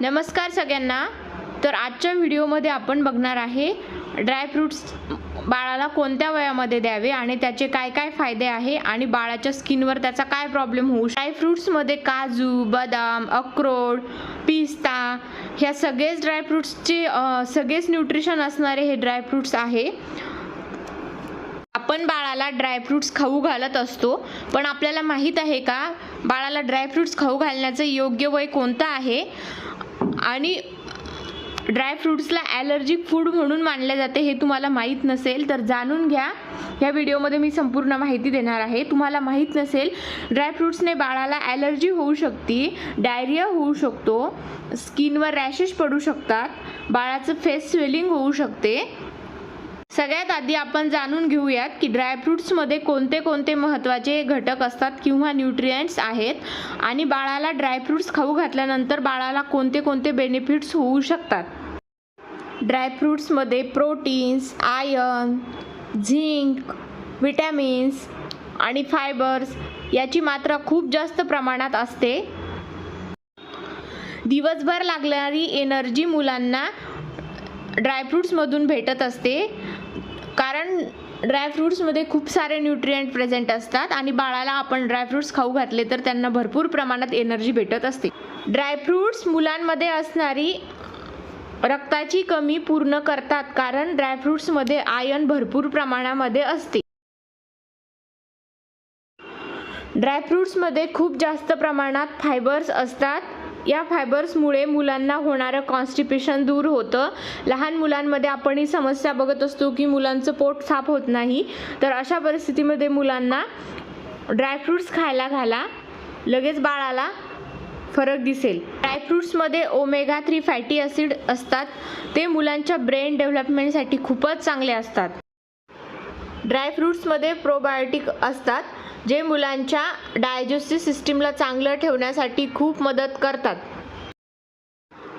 नमस्कार सगळ्यांना. तर आजच्या व्हिडिओमध्ये आपण बघणार आहे ड्रायफ्रूट्स बाळाला कोणत्या वयामध्ये द्यावे आणि त्याचे काय काय फायदे आहे आणि बाळाच्या स्किनवर त्याचा काय प्रॉब्लेम होऊ ड्रायफ्रूट्समध्ये काजू बदाम अक्रोड पिस्ता ह्या सगळेच ड्रायफ्रूट्सचे सगळेच न्यूट्रिशन असणारे हे ड्रायफ्रूट्स आहे. आपण बाळाला ड्रायफ्रूट्स खाऊ घालत असतो पण आपल्याला माहीत आहे का बाळाला ड्रायफ्रूट्स खाऊ घालण्याचं योग्य वय कोणतं आहे? आणि ड्रायफ्रूट्सला ॲलर्जिक फूड म्हणून मानले जाते हे तुम्हाला माहीत नसेल तर जाणून घ्या. या व्हिडिओमध्ये मी संपूर्ण माहिती देणार आहे. तुम्हाला माहीत नसेल ड्रायफ्रूट्सने बाळाला ॲलर्जी होऊ शकते डायरिया होऊ शकतो स्किनवर रॅशेस पडू शकतात बाळाचं फेस स्वेलिंग होऊ शकते. सगळ्यात आधी आपण जाणून घेऊयात की ड्रायफ्रूट्समध्ये कोणते कोणते महत्त्वाचे घटक असतात किंवा न्यूट्रियंट्स आहेत. आणि बाळाला ड्रायफ्रूट्स खाऊ घातल्यानंतर बाळाला कोणते कोणते बेनिफिट्स होऊ शकतात? ड्रायफ्रूट्समध्ये प्रोटीन्स आयर्न झिंक विटॅमिन्स आणि फायबर्स याची मात्रा खूप जास्त प्रमाणात असते. दिवसभर लागणारी एनर्जी मुलांना ड्रायफ्रूट्समधून भेटत असते. कारण ड्रायफ्रूट्समध्ये खूप सारे न्यूट्रियंट प्रेझेंट असतात आणि बाळाला आपण ड्रायफ्रूट्स खाऊ घातले तर त्यांना भरपूर प्रमाणात एनर्जी भेटत असते. ड्रायफ्रूट्स मुलांमध्ये असणारी रक्ताची कमी पूर्ण करतात कारण ड्रायफ्रूट्समध्ये आयन भरपूर प्रमाणामध्ये असते. ड्रायफ्रूट्समध्ये खूप जास्त प्रमाणात फायबर्स असतात. या फायबर्समुळे मुलांना होणारं कॉन्स्टिपेशन दूर होतं. लहान मुलांमध्ये आपण ही समस्या बघत असतो की मुलांचं पोट साफ होत नाही. तर अशा परिस्थितीमध्ये मुलांना ड्रायफ्रूट्स खायला घाला. लगेच बाळाला फरक दिसेल. ड्रायफ्रूट्समध्ये ओमेगा थ्री फॅटी ॲसिड असतात. ते मुलांच्या ब्रेन डेव्हलपमेंटसाठी खूपच चांगले असतात. ड्रायफ्रूट्समध्ये प्रोबायोटिक असतात. जे मुलांच्या डायजेस्टिव्ह सिस्टीमला चांगलं ठेवण्यासाठी खूप मदत करतात.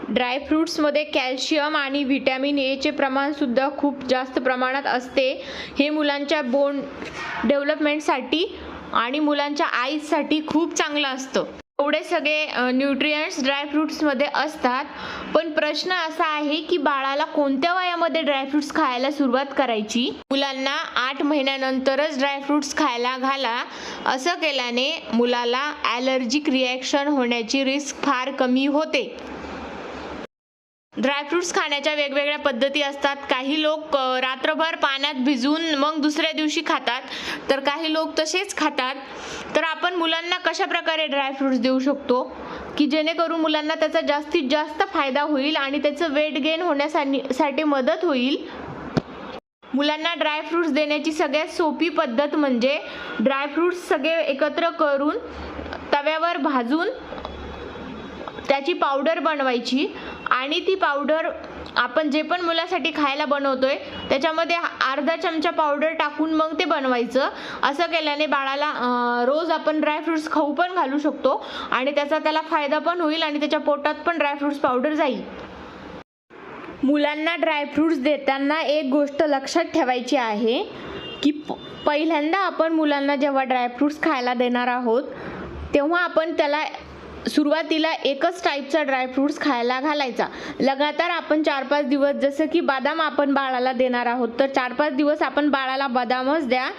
ड्रायफ्रूट्समध्ये कॅल्शियम आणि व्हिटॅमिन एचे प्रमाणसुद्धा खूप जास्त प्रमाणात असते. हे मुलांच्या बोन डेव्हलपमेंटसाठी आणि मुलांच्या आईजसाठी खूप चांगलं असतं. एवढे सगळे न्यूट्रियंट्स ड्रायफ्रूट्समध्ये असतात. पण प्रश्न असा आहे की बाळाला कोणत्या वयामध्ये ड्रायफ्रुट्स खायला सुरुवात करायची? मुलांना आठ महिन्यानंतरच ड्रायफ्रुट्स खायला घाला. असं केल्याने मुलाला ॲलर्जिक रिॲक्शन होण्याची रिस्क फार कमी होते. ड्रायफ्रुट्स खाण्याच्या वेगवेगळ्या पद्धती असतात. काही लोक रात्रभर पाण्यात भिजून मग दुसऱ्या दिवशी खातात. तर काही लोक तसेच खातात. तर आपण मुलांना कशा प्रकारे ड्रायफ्रुट्स देऊ शकतो? की जेणेकरून मुलांना त्याचा जास्तीत जास्त फायदा होईल आणि त्याचं वेट गेन होण्यासाठी मदत होईल? मुलांना ड्रायफ्रुट्स देण्याची सगळ्यात सोपी पद्धत म्हणजे ड्रायफ्रुट्स सगळे एकत्र करून तव्यावर भाजून त्याची पावडर बनवायची. आणि ती पावडर आपण जे पण मुलासाठी खायला बनवतोय त्याच्यामध्ये अर्धा चमचा पावडर टाकून मग ते बनवायचं. असं केल्याने बाळाला रोज आपण ड्रायफ्रुट्स खाऊ पण घालू शकतो आणि त्याचा त्याला फायदा पण होईल आणि त्याच्या पोटात पण ड्रायफ्रुट्स पावडर जाईल. मुलांना ड्रायफ्रुट्स देताना एक गोष्ट लक्षात ठेवायची आहे की पहिल्यांदा आपण मुलांना जेव्हा ड्रायफ्रुट्स खायला देणार आहोत तेव्हा आपण त्याला सुरुवातीला एकच टाईपचा ड्रायफ्रुट्स खायला घालायचा. लगातार आपण चार पाच दिवस जसं की बदाम आपण बाळाला देणार आहोत तर चार पाच दिवस आपण बाळाला बदामच द्या.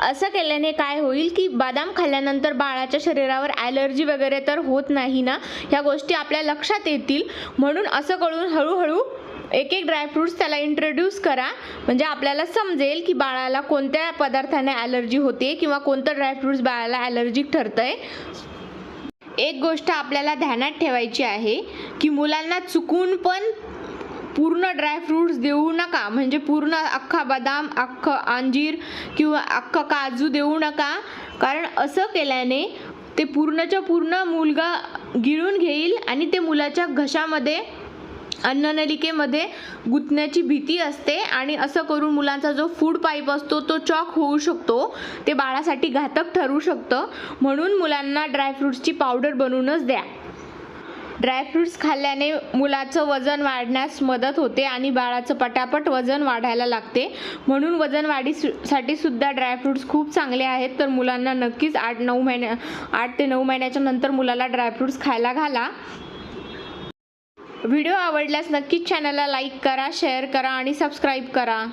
असं केल्याने काय होईल की बदाम खाल्ल्यानंतर बाळाच्या शरीरावर ॲलर्जी वगैरे तर होत नाही ना? ह्या गोष्टी आपल्या लक्षात येतील. म्हणून असं कळून हळूहळू एक एक ड्रायफ्रुट्स त्याला इंट्रोड्यूस करा. म्हणजे आपल्याला समजेल की बाळाला कोणत्या पदार्थाने ॲलर्जी होते किंवा कोणतं ड्रायफ्रुट्स बाळाला ॲलर्जिक आहे एक गोष्ट आपल्याला ध्यानात ठेवायची आहे की मुलांना चुकून पण पूर्ण ड्रायफ्रूट्स देऊ नका. म्हणजे पूर्ण अख्खा बदाम अख्खं अंजीर किंवा अख्खं काजू देऊ नका. कारण असं केल्याने ते पूर्णच्या पूर्ण मुलगा गिळून घेईल आणि ते मुलाच्या घशामध्ये अन्ननलिकेमध्ये गुंतण्याची भीती असते आणि असं करून मुलांचा जो फूड पाईप असतो तो चॉक होऊ शकतो. ते बाळासाठी घातक ठरू शकतं. म्हणून मुलांना ड्रायफ्रुट्सची पावडर बनवूनच द्या. ड्रायफ्रुट्स खाल्ल्याने मुलाचं वजन वाढण्यास मदत होते आणि बाळाचं पटापट वजन वाढायला लागते. म्हणून वजन वाढीसाठी सुद्धा ड्रायफ्रुट्स खूप चांगले आहेत. तर मुलांना नक्कीच आठ नऊ महिन्या आठ ते नऊ महिन्याच्या नंतर मुलाला ड्रायफ्रुट्स खायला घाला. व्हिडिओ आवडल्यास नक्कीच चॅनलला लाईक करा शेअर करा आणि सबस्क्राईब करा.